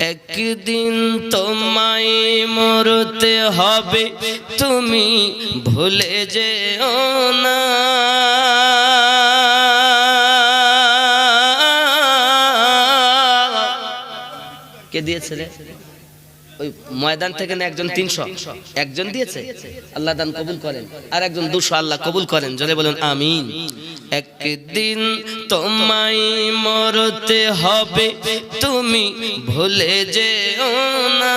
একদিন তোমায় মরতে হবে তুমি ভুলে যেও না। কে দিয়েছে রে? ওই ময়দান থেকে না একজন তিনশো। একজন দিয়েছে? আল্লাহ দান কবুল করেন। আর একজন দুশো আল্লাহ কবুল করেন। জলে বলুন, আমিন। একদিন তোমায় মরতে হবে, তুমি ভুলে যেও না।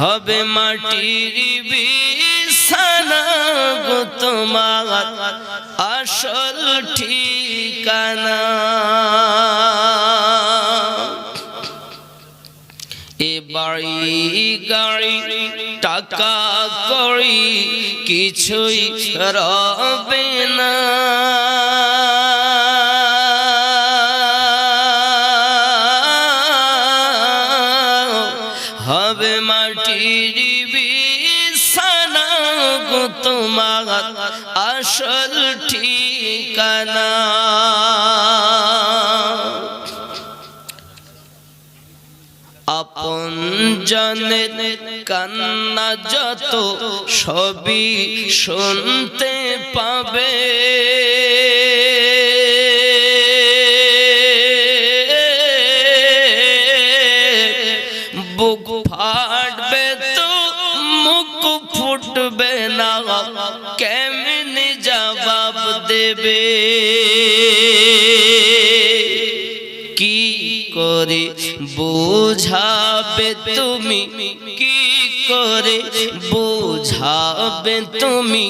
হবে মাটির বিছানা গো তোমার আসল কিছুই রবে না। হবে মাটির বিছানা গো তোমার আসল ঠিকানা। আপন জনের কান্না যত সবই শুনতে পাবে। কেমনি জবাব দেবে? কি করে বোঝাবে তুমি? কি করে বোঝাবে তুমি?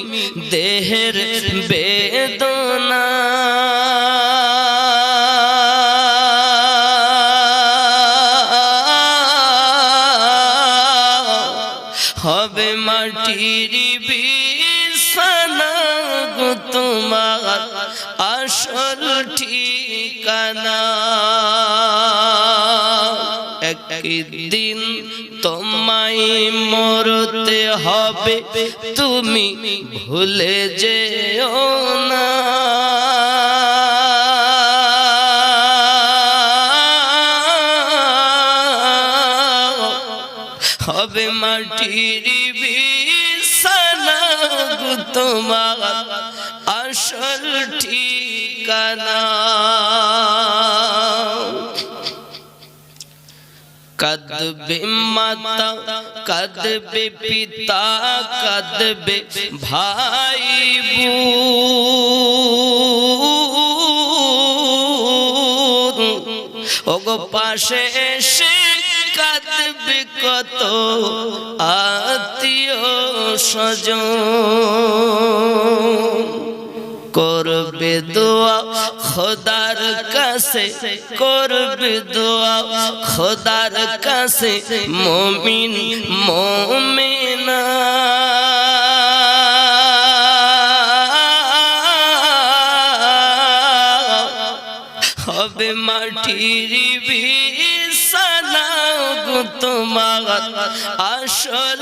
দেহের বেদনা আসল ঠিকানা। একদিন তোমায় মরতে হবে তুমি ভুলে যেও না। কদবে মাতা কদবে পিতা কদবে ভাই ওগো পাশে এসে কাঁদবে কত আত্মীয় স্বজন করবে দোয়া, খোদার কাছে করবে দোয়া, খোদার কাছে মমিন মমিনা। হবে মাটির বিছানা তোমার আসল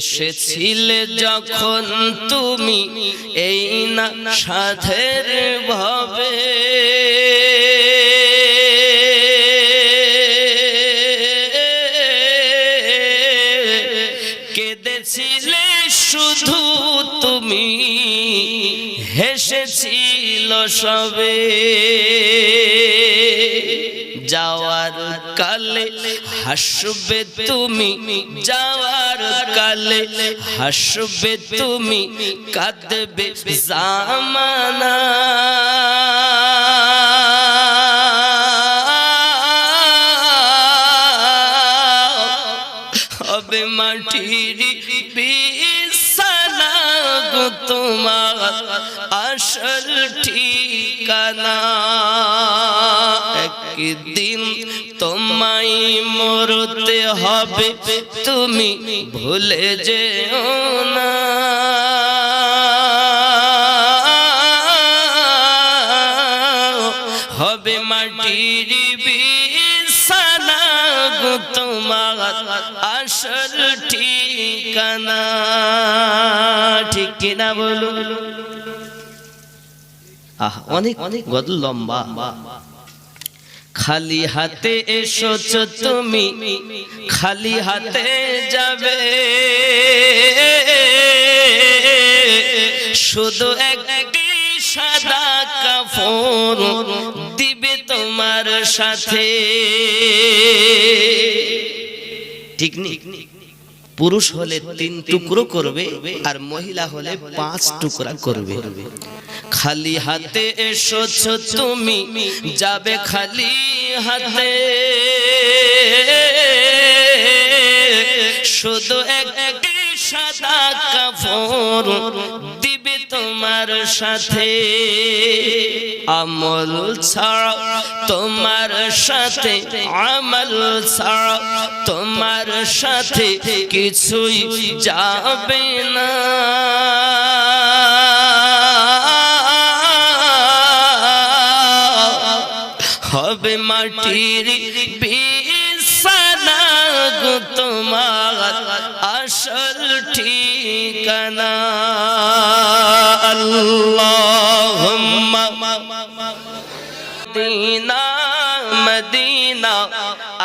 এসেছিলে যখন তুমি এই না সাধের ভাবে। কেঁদেছিলে শুধু তুমি হেসেছিল সবে। যাওয়ার কালে হাসবে তুমি, যাওয়ার কালে হাসবে তুমি, কাঁদবে জামানা। হবে মাটির বিছানা গো তোমার আসল ঠিকানা। একদিন তোমায় মরতে হবে, তুমি ভুলে যেও না। হবে মাটির বিছানা তোমার আসল ঠিকানা। ঠিক কিনা বলুন? অনেক অনেক গদল লম্বা। খালি হাতে এসেছ তুমি, খালি হাতে যাবে। শুধু একটি সাদা কাপড় দিবে তোমার সাথে। ঠিক পুরুষ হলে তিন টুকরো করবে আর মহিলা হলে পাঁচ টুকরা করবে। খালি হাতে এসেছ তুমি, যাবে খালি হাতে। শুধু একটি সাদা কাপড় দিবে তোমার সাথে। আমল ছাড়া তোমার সাথে, আমল ছাড়া তোমার সাথে কিছুই যাবে না। হবে মাটির বিছানা তোমার আসল ঠিকানা। আল্লাহুম্মা। Medina Medina.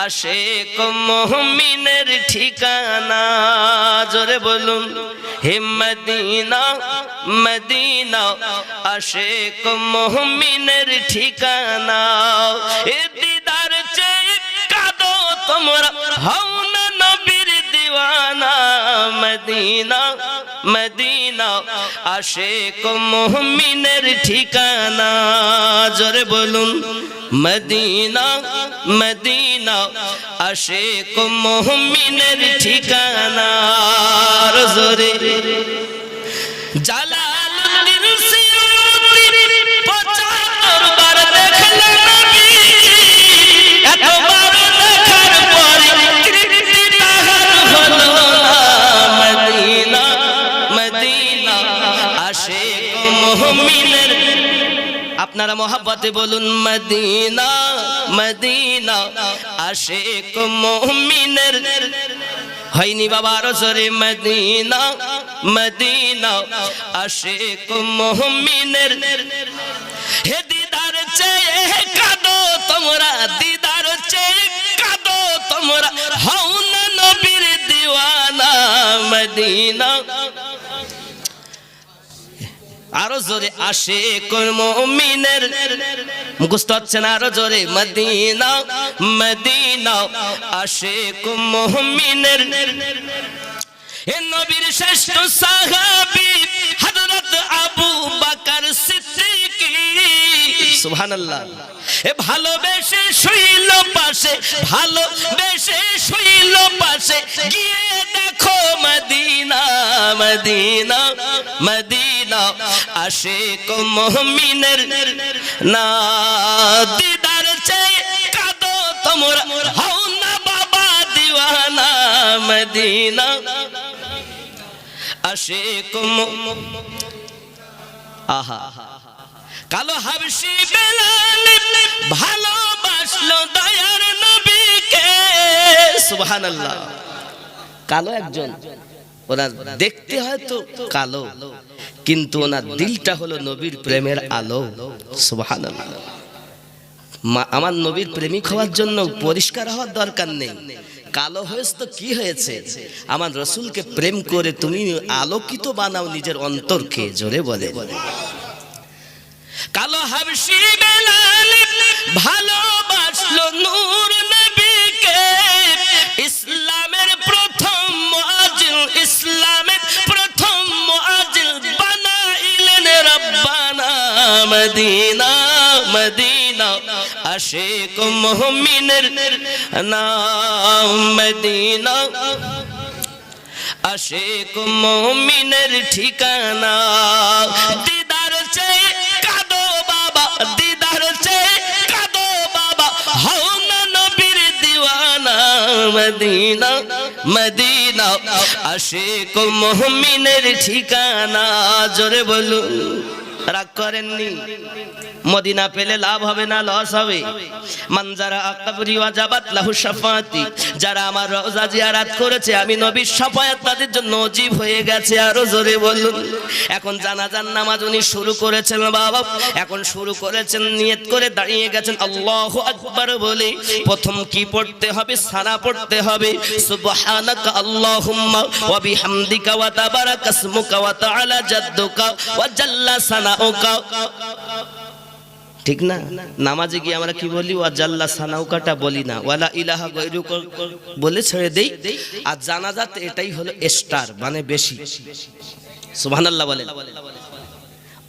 আশেক মোহমিনের ঠিকানা, জোরে বলুন। হে মদিনা মদিনা, আশেক মোহমিনের ঠিকানা। এ দিদার চেয়ে কাদো তোমরা। হও দিওয়ানা মদিনা মদিনা আশেক মুমিনের ঠিকানা জোরে বলুন মদিনা মদিনা আশেক মুমিনের ঠিকানা জোরে জালালুদ্দিন আপনারা মহাব্বতে বলুন, মদিনা মদিনা, আশেক মুমিনের। হয়নি বাবার জোরে, মদিনা মদিনা, আশেক মুমিনের। হে দিদার চেয়ে কাঁদো তোমরা, দিদার চেয়ে কাঁদো তোমরা। হও না নবীর দিওয়ানা, মদিনা। আরও জোরে আসে কোন মুমিনের মুখস্থ হচ্ছে না, আরও জোরে মদিনা মদিনা আসে কোন মুমিনের। এ নবীর শ্রেষ্ঠ আবু সিদ্দিক। সুবহানাল্লাহ। এ ভালোবেসে শুইল পাশে, ভালোবেসে শুইল পাশে, গিয়ে মদিনা মদিনা মদিনা আশে আশেক মুমিনের না দিদার চেয়ে কাঁদো তোমরা। হও না বাবা দিওয়ানা, মদিনা, আশেক আহা। কালো হাবশি বেলাল ভালোবাসলো দয়ার নবীকে। সুবহানাল্লাহ। কালো একজন। ওনার দেখতে হয়তো কালো, কিন্তু ওনার দিলটা হলো নবীর প্রেমের আলো। সুবহানাল্লাহ। আমার নবীর প্রেমিক হওয়ার জন্য পরিষ্কার হওয়ার দরকার নেই। কালো হয়েছে তো কি হয়েছে? আমার রসুলকে প্রেম করে তুমি আলোকিত বানাও নিজের অন্তরকে, জোরে বলে। কালো হাবশি বেলাল ভালোবাসলো নূর মদিনা মদিনা, আশেক মুমিনের নাম মদিনা। আশেক মুমিনের ঠিকানা, দিদার চেয়ে কাঁদো বাবা, দিদার চেয়ে কাঁদো বাবা। হও না নবীর দিওয়ানা, মদিনা মদিনা। আশেক মুমিনের ঠিকানা, জোরে বলুন। রাগ করেননি। মদিনা পেলে লাভ হবে না লস হবে। মানজারা আকাবরি ওয়াজাবাত লাহু শাফাতি। যারা আমার রওজা জিয়ারাত করেছে, আমি নবীর শাফায়াত তাদের জন্য অজীব হয়ে গেছে, আরও জোরে বলুন। এখন জানাজার নামাজ উনি শুরু করেছেন বাবা। এখন শুরু করেছেন, নিয়ত করে দাঁড়িয়ে গেছেন। আল্লাহু আকবার বলে, প্রথম কি পড়তে হবে? সানা পড়তে হবে। সুবহানাকা আল্লাহুম্মা ওয়া বিহামদিকা ওয়া তাবারাকা ইসমুকা ওয়া তাআলা জাদ্দুকা ওয়া জাল্লা ঠিক না? নামাজে গিয়ে আমরা কি বলি? ওয়া জাল্লা সানাউকাটা বলি না। ওয়ালা ইলাহা গৈরুক বলে ছেড়ে দেই। আর জানাজাতে এটাই হলো স্টার মানে বেশি। সুবহানাল্লাহ বলেন।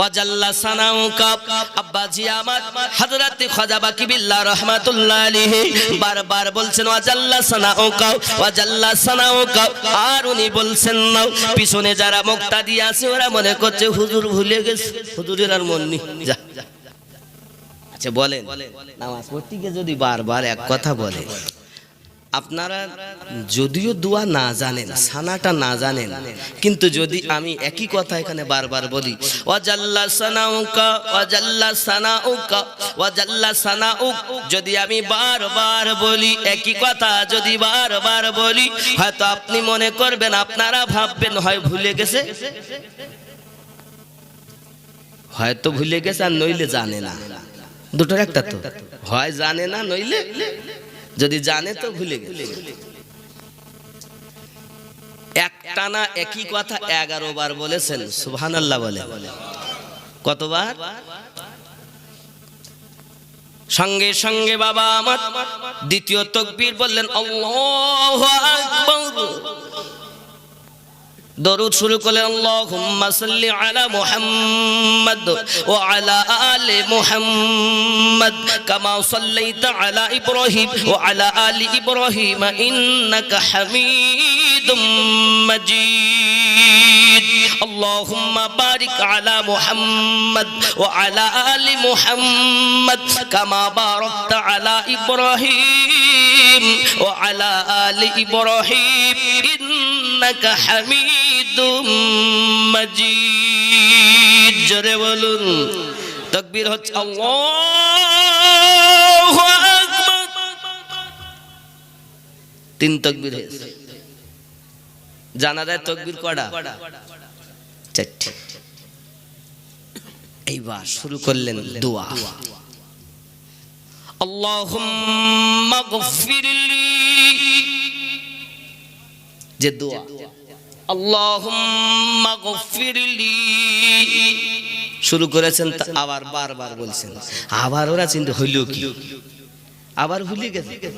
ওয়াজাল্লা সানাউকা আব্বাজি আমার হযরত খাজা বাকি বিল্লাহ রাহমাতুল্লাহ আলাইহি বারবার বলছেন, ওয়াজাল্লা সানাউকা ওয়াজাল্লা সানাউকা আর উনি বলছেন না পিছনে যারা মুক্তাদি আছে, ওরা মনে করছে হুজুর ভুলে গেছে। হুজুরের আর মন নেই। যা। আচ্ছা বলেন। নামাজ পড়তে গিয়ে যদি বারবার এক কথা বলে আপনারা যদিও দোয়া না জানেন, সানাটা না জানেন, কিন্তু যদি আমি একই কথা এখানে বারবার বলি, ওয়াজাল্লা সানাউকা ওয়াজাল্লা সানাউকা, ওয়াজাল্লা সানাউক, যদি আমি বারবার বলি, একই কথা যদি বারবার বলি, হয়তো আপনি মনে করবেন, আপনারা ভাববেন, হয় ভুলে গেছে? হয়তো ভুলে গেছে আর নইলে জানে না। দুটোর একটা তো। হয় জানে না, নইলে যদি জানে তো ভুলে গেলে। একটানা একই কথা এগারো বার বলেছেন সুহান আল্লাহ বলে। কতবার? সঙ্গে সঙ্গে বাবা আমার দ্বিতীয় তকবীর বললেন, আল্লাহু আকবার। দরুদ শুরু করলেন আল্লাহুম্মা সাল্লি আলা মুহাম্মদ ও আলা আলে মুহাম্মদ কামা সাল্লাইতা আলা ইব্রাহিম ও আলা আলি ইব্রাহিম ইন্নাকা হামিদুম মাজিদ। আল্লাহুম্মা বারিক আলা মুহাম্মদ ও আলা আলি মুহাম্মদ কামা বারাকতা আলা ইব্রাহিম ও আলা আলি ইব্রাহিম ইন্নাকা হামিদ। মজিদ। জোরে বলুন। তকবীর হচ্ছে তিন কড়া চারটি। এইবার শুরু করলেন দোয়া। আল্লাহ যে দোয়া। শুরু করেছেন তা আবার বারবার বলছেন। আবার ওরা চিন্তা হইল কি? আবার ভুলে গেছে?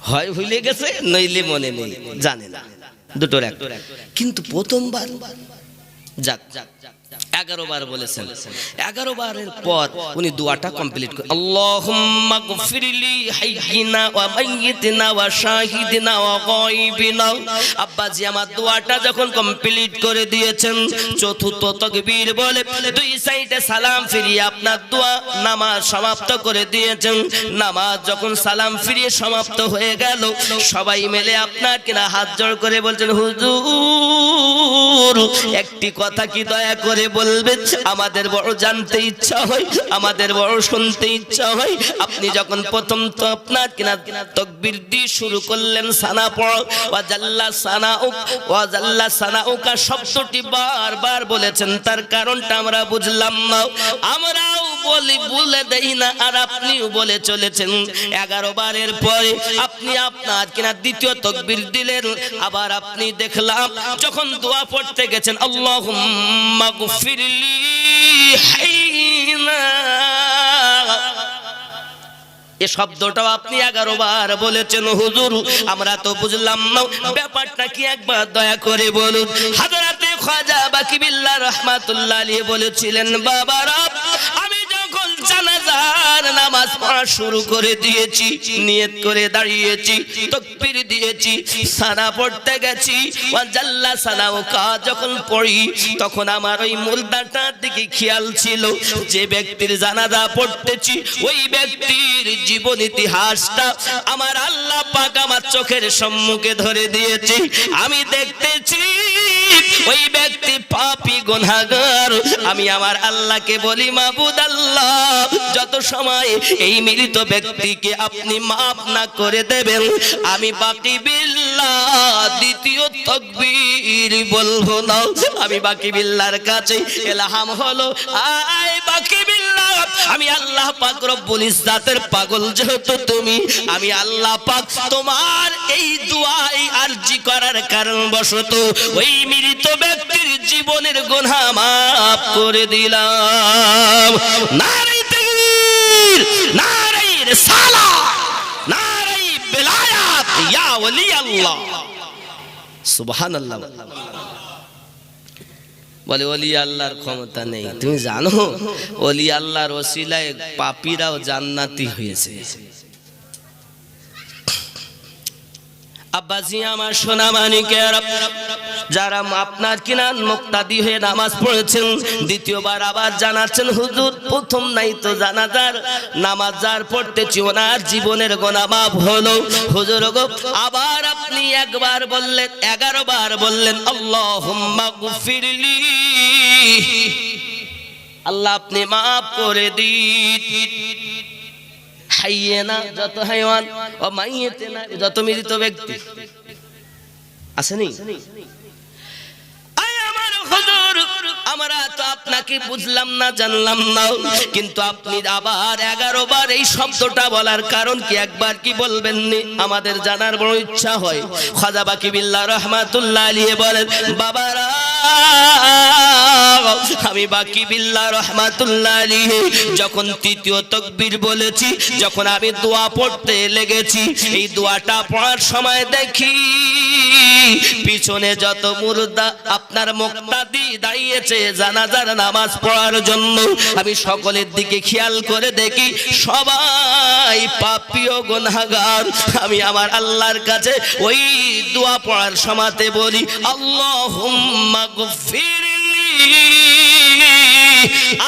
হয় ভুলে গেছে, নইলে মনে নেই, জানে না। দুটোর এক। কিন্তু প্রথমবার, যাক যাক। এগারো বার বলেছেন। এগারো বারের পর উনি দোয়াটা কমপ্লিট আব্বাজি আমার দোয়াটা যখন কমপ্লিট করে দিয়েছেন, চতুর্থ বলে দুই সাইডে সালাম ফিরিয়ে আপনার দোয়া নামাজ সমাপ্ত করে দিয়েছেন। নামাজ যখন সালাম ফিরিয়ে সমাপ্ত হয়ে গেল, সবাই মিলে আপনার কিনা হাত জোড় করে বলছেন, হুজুর, একটি কথা কি দয়া করে বলবেন আমাদের বড় জানতে ইচ্ছা হয়, আমাদের বড় শুনতে ইচ্ছা হয়। আপনি যখন প্রথম তো আপনার কিনা তকবির দিয়ে শুরু করলেন, সানা পড়, ওয়াজাল্লা সানা উক, ওয়াজাল্লা সানা উকা শব্দটি বারবার বলেছেন, তার কারণটা আমরা বুঝলাম না। আমরাও বলি বলে দেই না, আর আপনিও বলে চলেছেন। এগারো বারের পরে আপনি আপনার কিনা দ্বিতীয় তকবির দিলেন, আবার আপনি দেখলাম, যখন দোয়া পড়তে গেছেন, আল্লাহুম্মা গফিরলি হাইনা এ শব্দটাও আপনি এগারো বার বলেছেন, হুজুর। আমরা তো বুঝলাম না, ব্যাপারটা কি একবার দয়া করে বলুন। হাজারাতে খাজা বাকি বিল্লাহ রহমাতুল্লাহ আলী বলেছিলেন বাবারা আমি যখন জানাজার নামাজ নামাজ পড়া শুরু করে দিয়েছি, নিয়ত করে দাঁড়িয়েছি, তকবীর দিয়েছি, সানা পড়তে গেছি। ওয়াজাল্লা সানা ও কা যখন পড়ি, তখন আমার ওই মুলদাটার দিকে খেয়াল ছিল। যে ব্যক্তির জানাজা পড়তেছি, ওই ব্যক্তির জীবন ইতিহাসটা আমার আল্লাহ পাক আমার চোখের সম্মুখে ধরে দিয়েছে। আমি দেখতেছি, ওই ব্যক্তি পাপি গুনাহগার। আমি আমার আল্লাহকে বলি, মাবুদ আল্লাহ, যত সময় এই মৃত ব্যক্তিকে আপনি মাফ না করে দেবেন। আমি বাকি বিল্লাহ, দ্বিতীয় তকবীর বলব না। আমি বাকি বিল্লাহর কাছে এলাহাম হলো। আয় বাকি বিল্লাহ, আমি আল্লাহ পাক রব্বুল ইজ্জাতের পাগল যেহেতু তুমি। আমি আল্লাহ পাক তোমার এই দুয়াই আরজি করার কারণ বশত ওই মৃত ব্যক্তির জীবনের গুনাহ মাফ করে দিলাম। নারী বলে অলি আল্লাহর ক্ষমতা নেই। তুমি জানো অলি আল্লাহর ওসিলায় পাপীরাও জান্নাতি হয়েছে। আব্বাজি, আমার সোনা মানিকের যারা আপনার কিনান মুক্তাদি হয়ে নামাজ পড়েছেন, দ্বিতীয়বার আবার জানাচ্ছেন, হুজুর, প্রথম নাই তো জানাজার। নামাজ যার পড়তেছি ওনার জীবনের গোনা মাপ হলো। হুজুর গো, আবার আপনি একবার বললেন, এগারো বার বললেন আল্লাহ আল্লাহ আপনি মাফ করে দিন। হাইয়ে না যত হাইওয়ান ও মাইয়েতে না, যত মৃত ব্যক্তি। আসেনি আমরা তো আপনাকে বুঝলাম না, জানলাম না। কিন্তু আপনি আবার এগারো বার এই শব্দটা বলার কারণ কি একবার কি বলবেন আমাদের জানার বড় ইচ্ছা হয়। খাজা বাকি বিল্লাহ রহমাতুল্লাহ আলিয়ে বলেন, বাবারা, আমি বাকি বিল্লাহ রহমাতুল্লাহ আলিহে যখন তৃতীয় তকবীর বলেছি, যখন আমি দোয়া পড়তে লেগেছি, এই দোয়াটা পড়ার সময় দেখি, পিছনে যত মুর্দা আপনার মুক্তাদি দাঁড়িয়েছে জানাজার নামাজ পড়ার জন্য আমি সকলের দিকে খেয়াল করে দেখি সবাই পাপিও গুনাহগার। আমি আমার আল্লাহর কাছে ওই দোয়া পড়ার সমাতে বলি গফিরলি।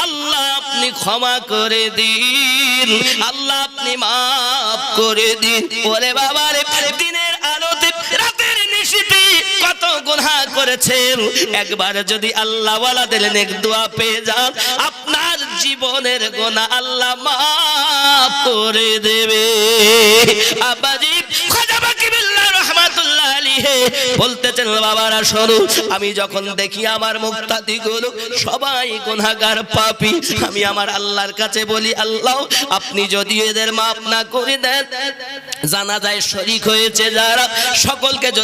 আল্লাহ আপনি ক্ষমা করে দিন, আল্লাহ আপনি মাফ করে দিন। বাবারে দিনের আলোতে রাতের কত গুনাহ করেছেন? একবার যদি আল্লাহ ওয়ালাদের নেক দোয়া পেয়ে যান, আপনার জীবনের গোনা আল্লাহ মাফ করে দেবে। আব্বাজি খাজা বাকি বিল্লাহ রহমাতুল্লাহ আলাইহি। বলতেছেন, বাবারা, শোনো, আমি যখন দেখি আমার মুক্তাদি গুলো সবাই গুনাহগার পাপী, আমি আমার আল্লাহর কাছে বলি, আল্লাহ, আপনি যদি এদের মাফ না করে দেন, জানা যায় শরিক হয়েছে যারা। সকলকে যদি